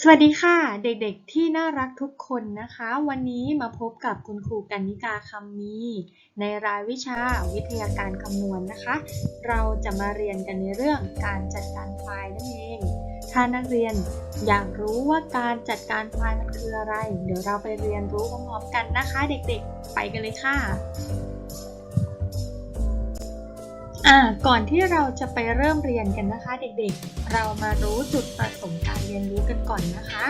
สวัสดีค่ะ เด็กๆที่น่ารักทุกคนนะคะ วันนี้มาพบกับคุณครูกันนิกาคำมี ในรายวิชาวิทยาการคำนวณนะคะ เราจะมาเรียนกันในเรื่องการจัดการไฟล์นั่นเอง ถ้านักเรียนอยากรู้ว่าการจัดการไฟล์มันคืออะไร เดี๋ยวเราไปเรียนรู้พร้อมๆกันนะคะ เด็กๆ ไปกันเลยค่ะ อ่าก่อนที่เราจะไปเริ่มเรียนกันนะคะ เด็กๆ เรามารู้จุดประสงค์การเรียนรู้กันก่อนนะคะ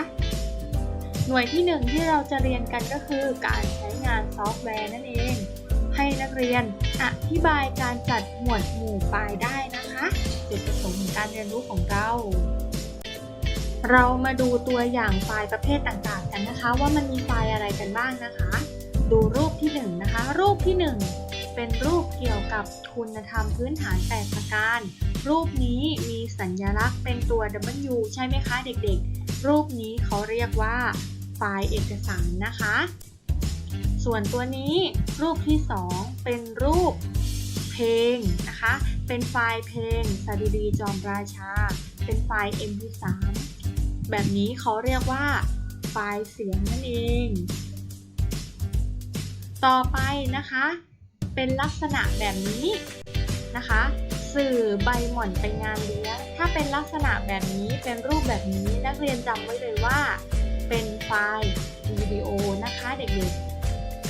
หน่วยที่หนึ่งที่เราจะเรียนกันก็คือการใช้งานซอฟต์แวร์นั่นเอง ให้นักเรียนอธิบายการจัดหมวดหมู่ไฟล์ได้นะคะ จุดประสงค์ของการเรียนรู้ของเรา เรามาดูตัวอย่างไฟล์ประเภทต่างๆ กันนะคะ ว่ามันมีไฟล์อะไรกันบ้างนะคะ ดูรูปที่หนึ่งนะคะ รูปที่หนึ่ง เป็นรูปเกี่ยวกับคุณธรรมพื้นฐาน8ประการ รูปนี้มีสัญลักษณ์เป็นตัว W ใช่ไหมคะเด็กๆ รูปนี้เขาเรียกว่าไฟล์เอกสารนะคะ ส่วนตัวนี้รูปที่ 2 เป็นรูปเพลงนะคะ เป็นไฟล์เพลงสดุดีจอมราชา เป็นไฟล์ MP3 แบบนี้เขาเรียกว่าไฟล์เสียงนั่นเอง ต่อไปนะคะ เป็นลักษณะแบบนี้นะคะ สื่อใบหม่อนไปงานเลี้ยง ถ้าเป็นลักษณะแบบนี้เป็นรูปแบบนี้นักเรียนจำไว้เลยว่า เป็นไฟล์วิดีโอนะคะเด็ก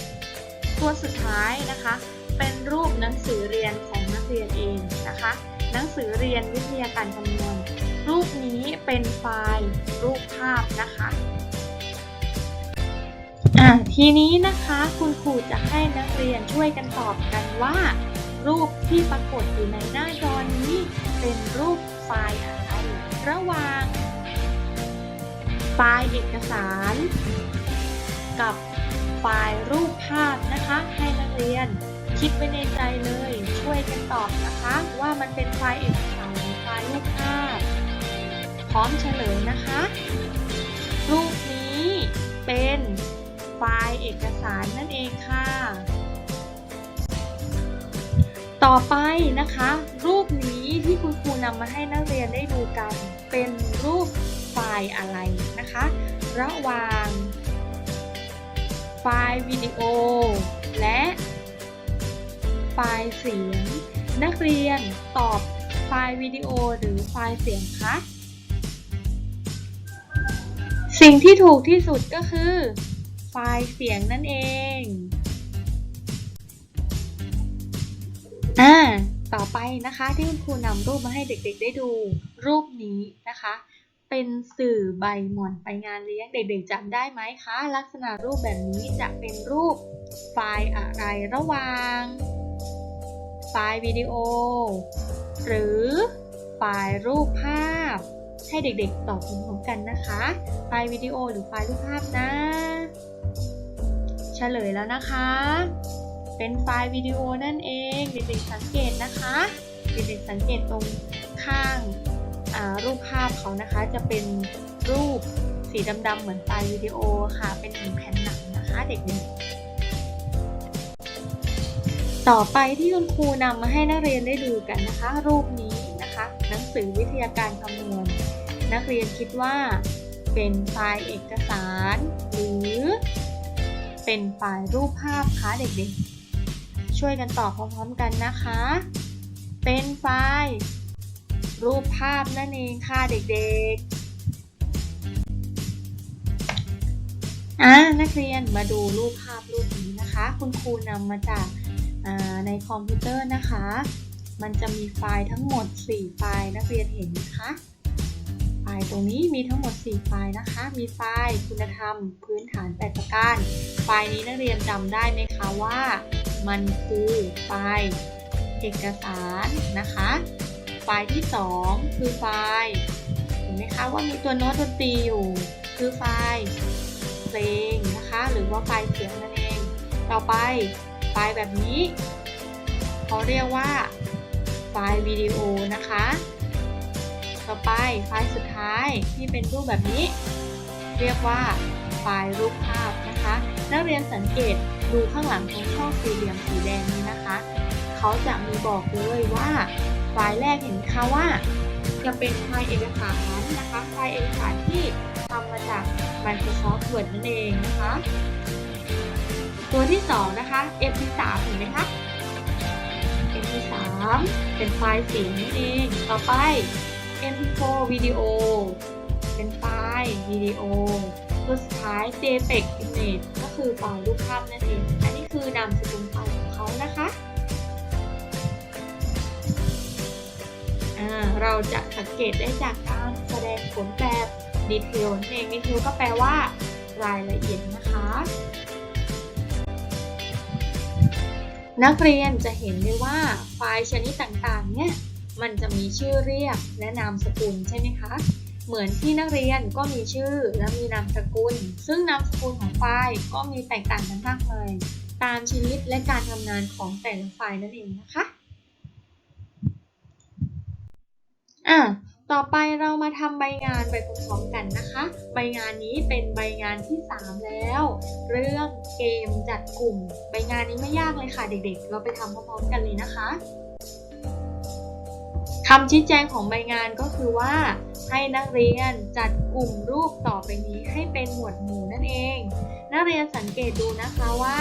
ๆ ตัวสุดท้ายนะคะ เป็นรูปหนังสือเรียนของนักเรียนเองนะคะ หนังสือเรียนวิทยาการคำนวณรูปนี้เป็นไฟล์รูปภาพนะคะ อะทีนี้นะคะคุณครูจะให้นักเรียนช่วยกันตอบกันว่า รูปที่ปรากฏอยู่ในหน้าจอนี้เป็นรูปไฟล์อะไรระหว่าง ไฟล์เอกสาร กับไฟล์รูปภาพนะคะ ให้นักเรียนคิดไว้ในใจเลยช่วยกันตอบนะคะ ว่ามันเป็นไฟล์เอกสารหรือไฟล์รูปภาพ พร้อมเฉลยนะคะ รูป เอกสารนั่นเองค่ะ ต่อไปนะคะ รูปนี้ที่คุณครูนำมาให้นักเรียนได้ดูกัน เป็นรูปไฟล์อะไรนะคะ ระหว่างไฟล์วิดีโอ และไฟล์เสียง นักเรียนตอบไฟล์วิดีโอหรือไฟล์เสียงคะสิ่งที่ถูกที่สุดก็คือไล์เสียงนั่นเอง อ่า ต่อไปนะคะที่คุณครูนำรูปมาให้เด็กๆได้ดู รูปนี้นะคะ เป็นสื่อใบหม่อนไปงานเลี้ยงเด็กๆจำได้ไหมคะ ลักษณะรูปแบบนี้จะเป็นรูปไฟล์อะไรระหว่าง ไฟล์วิดีโอ หรือไฟล์รูปภาพ ให้เด็กๆตอบพร้อมกันนะคะ ไฟล์วิดีโอหรือไฟล์รูปภาพนะ เฉลยแล้วนะคะ เป็นไฟล์วิดีโอนั่นเองเด็กๆสังเกตนะคะเด็กๆสังเกตตรงข้างารูปภาพเขานะคะจะเป็นรูปสีดำๆเหมือนไฟล์วิดีโอค่ะ เป็นหมือนแผ่นหนังนะคะเด็กๆ ต่อไปที่คุณครูนำมาให้นักเรียนได้ดูกันนะคะ รูปนี้นะคะ หนังสือวิทยาการคำนวณนักเรียนคิดว่า เป็นไฟล์เอกสาร หรือ เป็นไฟล์รูปภาพคะเด็กๆ ช่วยกันตอบพร้อมๆกันนะคะ เป็นไฟล์ รูปภาพนั่นเองค่ะเด็กๆอ่านักเรียนมาดูรูปภาพรูปนี้นะคะ คุณครูนำมาจากในคอมพิวเตอร์นะคะ มันจะมีไฟล์ทั้งหมด 4 ไฟล์นักเรียนเห็นไหมคะ ล์ตรงนี้มีทั้งหมด 4 ไฟล์นะคะ มีไฟล์คุณธรรม พื้นฐาน 8 ประการ ไฟล์นี้นักเรียนจำได้ไหมคะว่า มันคือไฟล์เอกสารนะคะ ไฟล์ที่ 2 คือไฟล์เห็นไหมคะว่ามีตัวโน้ตดนตรีอยู่ คือไฟล์เพลงนะคะ หรือว่าไฟล์เสียงนั่นเอง ต่อไปไฟล์แบบนี้เขาเรียกว่าไฟล์วิดีโอนะคะ ต่อไปไฟล์สุดท้ายที่เป็นรูปแบบนี้ เรียกว่าไฟล์รูปภาพนะคะ นักเรียนสังเกตดูข้างหลังตรงช่องสี่เหลี่ยมสีแดงนี้นะคะ เขาจะมีบอกเลยว่าไฟล์แรกเห็นไหมคะว่า จะเป็นไฟล์เอกสารนะคะ ไฟล์เอกสารที่ทำมาจาก Microsoft Word นั่นเองนะคะ ตัวที่ 2 นะคะ MP3 เห็นไหมคะ MP3 เป็นไฟล์เสียงนั่นเอง ต่อไป MP4 วิดีโอ เป็นไฟล์วิดีโอตัวสุดท้าย JPEG Image ก็คือไฟล์รูปภาพนั่นเอง อันนี้คือนามสกุลไฟล์ของเขานะคะเราจะสังเกตได้จากการแสดงผลแบบดีเทลนั่นเองดีเทลก็แปลว่ารายละเอียดนะคะ นักเรียนจะเห็นได้ว่าไฟล์ชนิดต่างๆ เนี่ย มันจะมีชื่อเรียกและนามสกุลใช่ไหมคะ เหมือนที่นักเรียนก็มีชื่อและมีนามสกุล ซึ่งนามสกุลของไฟล์ก็มีแตกต่างกันมากเลย ตามชนิดและการทำงานของแต่ละไฟล์นั่นเองนะคะอะต่อไปเรามาทำใบงานไปพร้อมๆกันนะคะ ใบงานนี้เป็นใบงานที่ 3 แล้ว เรื่องเกมจัดกลุ่ม ใบงานนี้ไม่ยากเลยค่ะเด็กๆ เราไปทำพร้อมๆกันเลยนะคะ คำชี้แจงของใบงานก็คือว่า ให้นักเรียนจัดกลุ่มรูปต่อไปนี้ให้เป็นหมวดหมู่นั่นเอง นักเรียนสังเกตดูนะคะว่า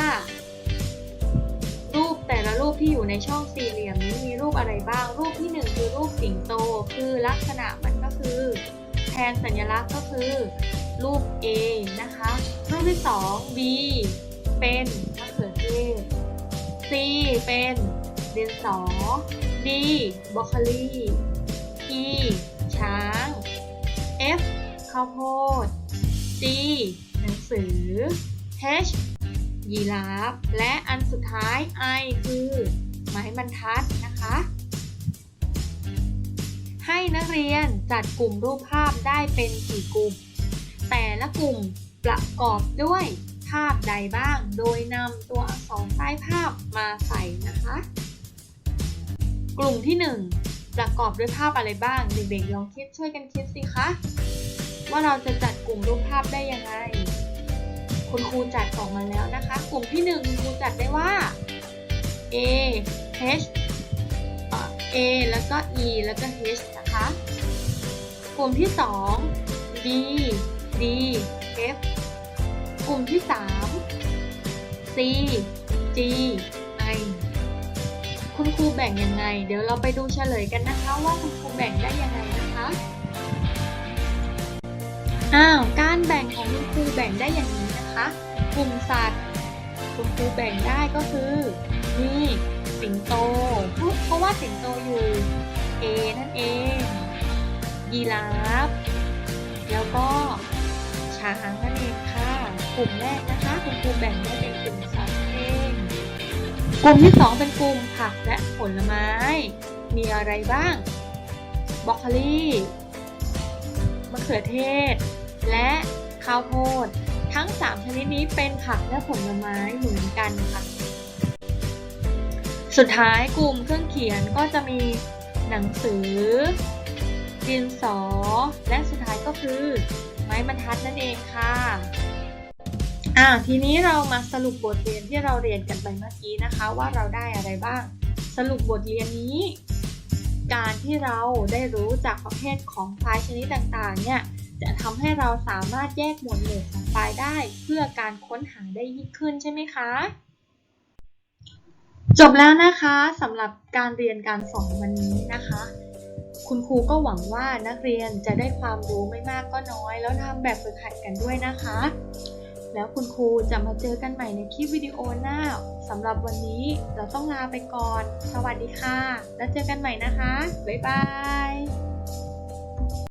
รูปแต่ละรูปที่อยู่ในช่องสี่เหลี่ยมนี้มีรูปอะไรบ้าง รูปที่หนึ่งคือรูปสิงโต คือลักษณะมันก็คือ แทนสัญลักษณ์ก็คือ รูป A นะคะ รูปที่สอง B เป็นมะเขือเทศ C เป็น ดินสอ D บรอกโคลี E ช้าง F ข้าวโพด G หนังสือ H ยีราฟ และอันสุดท้าย I คือ ไม้บรรทัดนะคะ ให้นักเรียนจัดกลุ่มรูปภาพได้เป็นกี่กลุ่ม แต่ละกลุ่มประกอบด้วยภาพใดบ้าง โดยนำตัวอักษรใต้ภาพมาใส่นะคะ กลุ่มที่ 1 ประกอบด้วยภาพอะไรบ้าง เด็กๆลองคิดช่วยกันคิดสิคะ ว่าเราจะจัดกลุ่มรูปภาพได้ยังไง คุณครูจัดออกมาแล้วนะคะ กลุ่มที่ 1 คุณครูจัดได้ว่า A H เอ A แล้วก็ E แล้วก็ H นะคะ กลุ่มที่ 2 B D F กลุ่มที่ 3 C G I คุณครูแบ่งยังไง เดี๋ยวเราไปดูเฉลยกันนะคะ ว่าคุณครูแบ่งได้ยังไงนะคะ อ้าว การแบ่งของคุณครูแบ่งได้อย่างนี้นะคะ กลุ่มสัตว์ คุณครูแบ่งได้ก็คือ นี่สิงโต เพราะว่าสิงโตอยู่ A นั่นเอง ยีราฟ แล้วก็ช้างนั่นเองค่ะ กลุ่มแรกนะคะ คุณครูแบ่งได้เป็น กลุ่มที่สองเป็นกลุ่มผักและผลไม้ มีอะไรบ้างบรอกโคลีมะเขือเทศ และข้าวโพด ทั้ง 3 ชนิดนี้เป็นผักและผลไม้เหมือนกันค่ะ สุดท้ายกลุ่มเครื่องเขียนก็จะมีหนังสือ ดินสอ และสุดท้ายก็คือ ไม้บรรทัดนั่นเองค่ะ อ่าทีนี้เรามาสรุปบทเรียนที่เราเรียนกันไปเมื่อกี้นะคะ ว่าเราได้อะไรบ้าง สรุปบทเรียนนี้ การที่เราได้รู้จากประเภทของไฟล์ชนิดต่างๆเนี่ยจะทำให้เราสามารถแยกหมวดหมู่ของไฟล์ได้ เพื่อการค้นหาได้ยิ่งขึ้นใช่ไหมคะ จบแล้วนะคะสำหรับการเรียนการสอนวันนี้นะคะ คุณครูก็หวังว่านักเรียนจะได้ความรู้ไม่มากก็น้อย แล้วทำแบบฝึกหัดกันด้วยนะคะ แล้วคุณครูจะมาเจอกันใหม่ในคลิปวิดีโอหน้าสำหรับวันนี้เราต้องลาไปก่อน สวัสดีค่ะ แล้วเจอกันใหม่นะคะ บ๊ายบาย